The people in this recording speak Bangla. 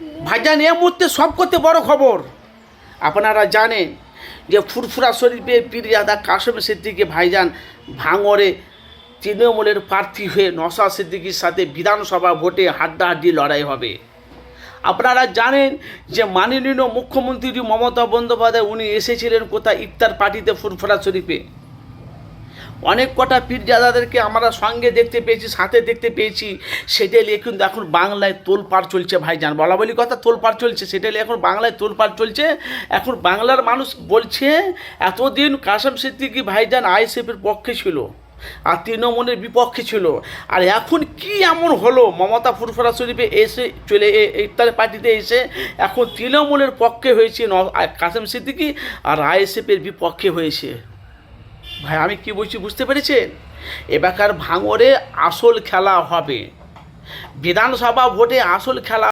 ভাইজান, এ মুহূর্তে সব করতে বড় খবর। আপনারা জানেন যে ফুরফুরা শরীফে পীরজাদা কাসম সিদ্দিকি ভাইজান ভাঙরে তৃণমূলের প্রার্থী হয়ে নসা সিদ্দিকির সাথে বিধানসভা ভোটে হাড্ডাহাড্ডি লড়াই হবে। আপনারা জানেন যে মাননীয় মুখ্যমন্ত্রী মমতা বন্দ্যোপাধ্যায়, উনি এসেছিলেন কোথায়? ইফতার পার্টিতে ফুরফুরা শরীফে। অনেক কটা পীরজাদাদেরকে আমরা সঙ্গে দেখতে পেয়েছি, সাথে দেখতে পেয়েছি। সেটা নিয়ে কিন্তু এখন বাংলায় তোলপাড় চলছে ভাইজান। বলা বলি কথা, তোলপাড় চলছে। সেটা এখন বাংলায় তোলপাড় চলছে। এখন বাংলার মানুষ বলছে, এতদিন কাসম সিদ্দিকি ভাইজান আইএসএফের পক্ষে ছিল আর তৃণমূলের বিপক্ষে ছিল। আর এখন কি এমন হলো? মমতা ফুরফুরা শরীফে এসে চলে ইফতার পার্টিতে এসে এখন তৃণমূলের পক্ষে হয়েছে কাসেম সিদ্দিকি আর আইএসএফের বিপক্ষে হয়েছে। ভাই, আমি কি বলছি বুঝতে পেরেছেন? এবারকার ভাঙরে আসল খেলা হবে। বিধানসভা ভোটে আসল খেলা